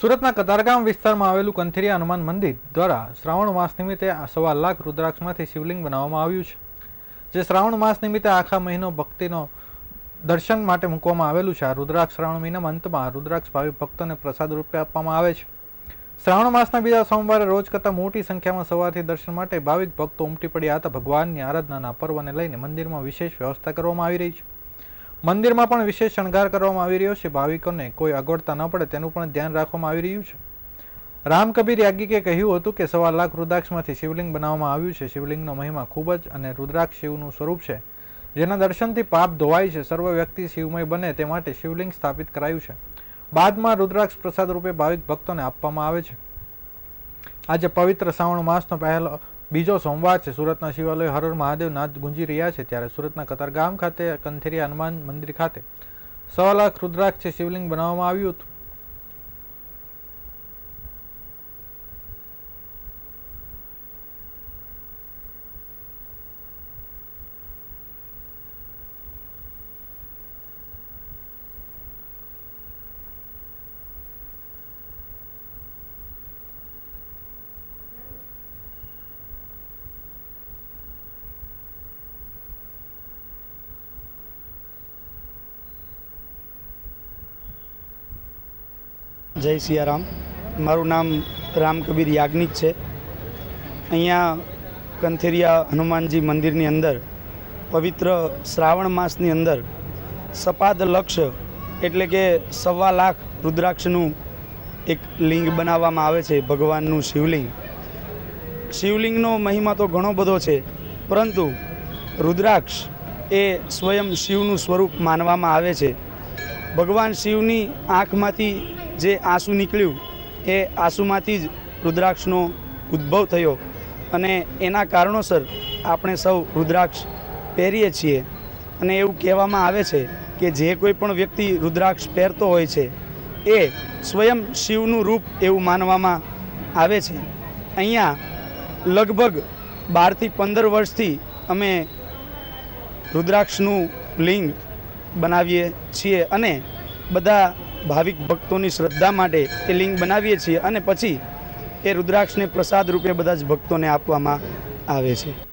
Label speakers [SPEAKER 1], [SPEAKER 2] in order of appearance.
[SPEAKER 1] સુરતના કતારગામ વિસ્તારમાં આવેલું કંથેરિયા હનુમાન મંદિર દ્વારા શ્રાવણ માસ નિમિત્તે સવા લાખ રુદ્રાક્ષમાંથી શિવલિંગ બનાવવામાં આવ્યું છે, જે શ્રાવણ માસ નિમિત્તે આખા મહિનો ભક્તિનો દર્શન માટે મૂકવામાં આવેલું છે. આ રુદ્રાક્ષ શ્રાવણ મહિનામાં અંતમાં રુદ્રાક્ષ ભાવિ ભક્તોને પ્રસાદ રૂપે આપવામાં આવે છે. શ્રાવણ માસના બીજા સોમવારે રોજ કરતાં મોટી સંખ્યામાં સવારથી દર્શન માટે ભાવિક ભક્તો ઉમટી પડ્યા હતા. ભગવાનની આરાધનાના પર્વને લઈને મંદિરમાં વિશેષ વ્યવસ્થા કરવામાં આવી રહી છે. મંદિરમાં પણ વિશેષ શણગાર કરવામાં આવી રહ્યો છે. ભાવિકોને કોઈ અગવડતા ન પડે તેનું પણ ધ્યાન રાખવામાં આવી રહ્યું છે. રામ કબીર યાજ્ઞિકે કહ્યું હતું કે સવા લાખ રુદ્રાક્ષમાંથી શિવલિંગ બનાવવામાં આવ્યું છે. શિવલિંગનો મહિમા ખૂબ જ અને રુદ્રાક્ષ શિવનું સ્વરૂપ છે, જેના દર્શનથી પાપ ધોવાય છે. સર્વ વ્યક્તિ શિવમય બને તે માટે શિવલિંગ સ્થાપિત કરાયું છે. બાદમાં રુદ્રાક્ષ પ્રસાદ રૂપે ભાવિક ભક્તોને આપવામાં આવે છે. આજે પવિત્ર શ્રાવણ માસનો પહેલો બીજો સોમવાર છે. સુરતના શિવાલય હરર મહાદેવ નાદ ગુંજી રહ્યા છે ત્યારે સુરતના કતારગામ ખાતે કંથેરી હનુમાન મંદિર ખાતે સવા લાખ રુદ્રાક્ષ શિવલિંગ બનાવવામાં આવ્યું હતું.
[SPEAKER 2] જય સિયારામ. મારું નામ રામ કબીર યાજ્ઞિક છે. અહીંયા કંથેરિયા હનુમાનજી મંદિરની અંદર, પવિત્ર શ્રાવણ માસની અંદર, સપાદ લક્ષ એટલે કે સવા લાખ રુદ્રાક્ષનું એક લિંગ બનાવવામાં આવે છે, ભગવાનનું શિવલિંગ. શિવલિંગનો મહિમા તો ઘણો બધો છે, પરંતુ રુદ્રાક્ષ એ સ્વયં શિવનું સ્વરૂપ માનવામાં આવે છે. ભગવાન શિવની આંખમાંથી જે આંસુ નીકળ્યું એ આંસુમાંથી જ રુદ્રાક્ષનો ઉદ્ભવ થયો અને એના કારણોસર આપણે સૌ રુદ્રાક્ષ પહેરીએ છીએ. અને એવું કહેવામાં આવે છે કે જે કોઈ પણ વ્યક્તિ રુદ્રાક્ષ પહેરતો હોય છે, એ સ્વયં શિવનું રૂપ એવું માનવામાં આવે છે. અહીંયા લગભગ બારથી પંદર વર્ષથી અમે રુદ્રાક્ષનું લિંગ બનાવીએ છીએ અને બધા ભાવિક ભક્તોની શ્રદ્ધા માટે એ લિંગ બનાવીએ છીએ અને પછી એ રુદ્રાક્ષને પ્રસાદ રૂપે બધા જ ભક્તોને આપવામાં આવે છે.